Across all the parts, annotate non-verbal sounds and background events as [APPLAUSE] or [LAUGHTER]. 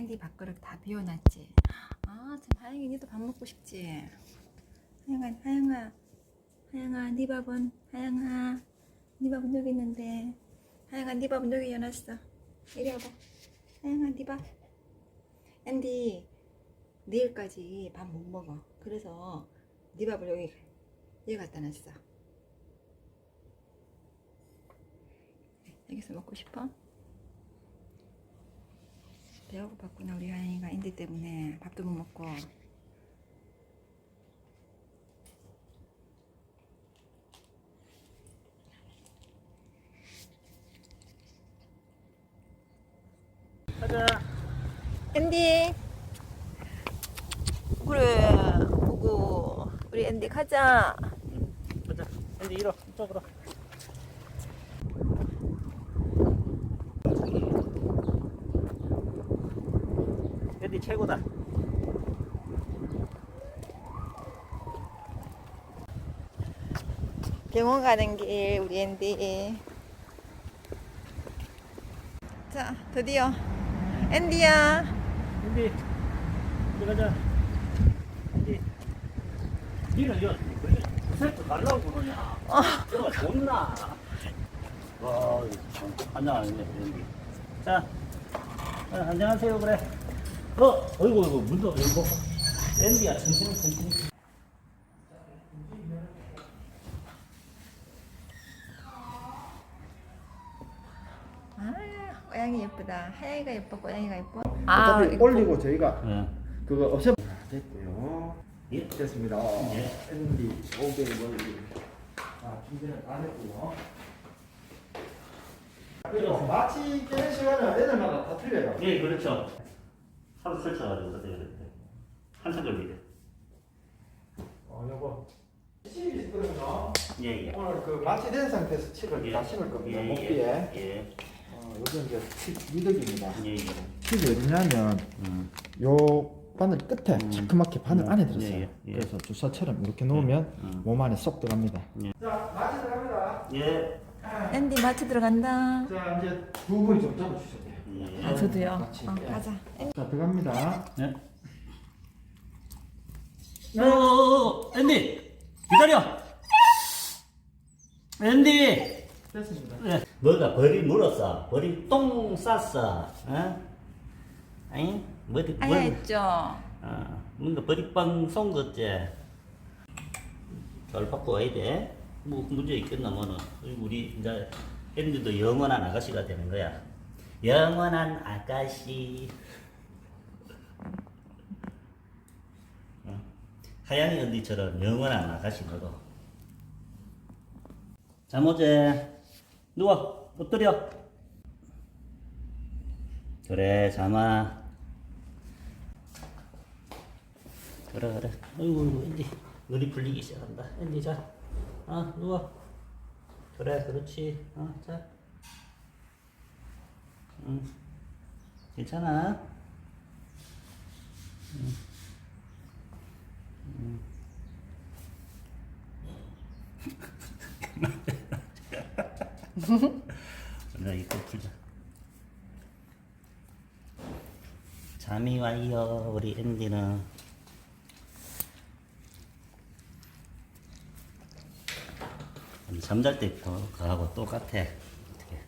앤디 밥그릇 다 비워놨지. 아, 참 하영이 니도 밥 먹고 싶지. 하영아, 하영아, 하영아, 네 밥은 하영아, 네 밥은 여기 있는데. 하영아, 네 밥은 여기 열었어. 이리 와봐. 하영아, 네 밥. 앤디, 내일까지 밥 못 먹어. 그래서 네 밥을 여기 여기 갖다 놨어. 여기서 먹고 싶어? 배가 고팠구나 우리 하영이가 인디 때문에 밥도 못 먹고 가자. 앤디 그래 보고 우리 앤디 가자 가자. 앤디 이리 와. 이쪽으로. 최고다. 병원 가는 길 우리 앤디 자 드디어 앤디야 앤디. 이리 가자. 앤디. 니는 이거 세트 가려고 그러냐? 내가 존나. 와, 참, 안녕 안 했네, 앤디. 자, 아, 안녕하세요, 그래. 어, 어이구, 어이구, 문도 열고. 앤디야, 천천히, 천천히. 아 고양이 예쁘다 하영이가 예뻐 고양이가 예뻐 어차피 이거 올리고 저희가 예. 그거 없애 됐고요. 예. 됐습니다. 예. 앤디 500원. 아 준비는 다 했고요. 그리고 마치 깨는 시간은 애들마다 다 틀려요. 예, 그렇죠. 하루 설쳐가지고 그때 그랬대. 한참 걸리대. 어 여보. 칩이 있거든요. 예, 예. 오늘 그 마취 된 상태에서 칩을 예. 다 심을 겁니다. 예, 목뒤에. 예. 어, 요즘 이제 칩 미덕입니다. 예, 예. 칩이 어디냐면 음. 요 바늘 끝에 음. 자그맣게 바늘 음. 안에 들었어요. 예, 예, 예. 그래서 주사처럼 이렇게 놓으면 음. 몸 안에 쏙 들어갑니다. 예. 자, 마취 들어갑니다. 예. 앤디 마트 들어간다 자, 이제 두 분이 좀 잡아주셔야 돼요. 예. 아 저도요 같이. 어, 예. 가자 자, 들어갑니다. 네. 어, 어, 어, 앤디! 기다려! 앤디! 됐습니다. 예. 뭐가 벌이 물었어? 벌이 똥 쌌어? 어? 아니? 머리, 아야 했죠 아, 뭔가 벌이 빵쏜 거지? 잘 받고 와야 돼. 뭐 문제 있겠나 뭐는. 우리 이제 앤디도 영원한 아가씨가 되는 거야. 영원한 아가씨. 어? 하양이 언니처럼 영원한 아가씨 너도. 잠오제 누워 엎드려. 그래 잠아. 그래 그래 어이구 앤디 머리 풀리기 시작한다 앤디 자 아, 누워 그래 그렇지 어, 자 응. 괜찮아 응. 응. [LAUGHS] [LAUGHS] 나 이거 풀자 잠이 와요 우리 앤디는 잠잘 때부터 그하고 똑같아 어떻게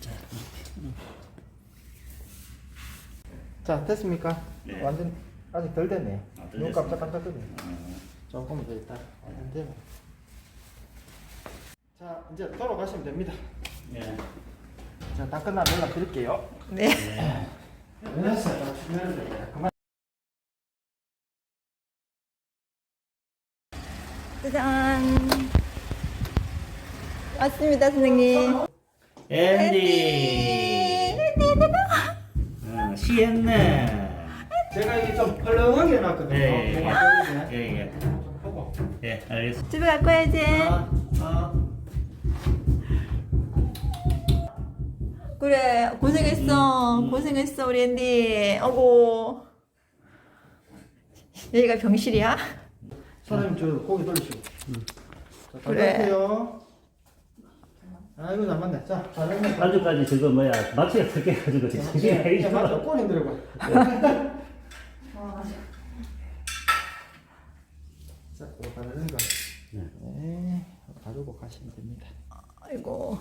자 자, 됐습니까? 네. 완전 아직 덜 됐네요. 아, 덜 눈 됐습니다. 깜짝깜짝거리네. 어, 조금 더 있다. 완전 되고. 자, 이제 돌아가시면 됩니다. 예. 자, 다 끝나면 연락 드릴게요. 네다 준비하는데 그만. 짜잔 왔습니다 선생님 앤디 어, 시했네 제가 이게 좀 펄렁하게 해놨거든요. 예, 예, 예. 예, 예. 예 알겠어 집에 갈 거야 이제 어, 어. 그래 고생했어 음. 고생했어 우리 앤디 어고 여기가 병실이야? 사장님 저 고기 돌리시고. 자, 그래. 잘 가세요. 아이고 잘 맞네. 자, 바르는 거. 아직까지 저거 뭐야 마취가 섞여 가지고 지금 예, 예, 맞아. 꼬리 흔들고. 자, 이거 바르는 거. 네. 네, 바르고 가시면 됩니다. 아이고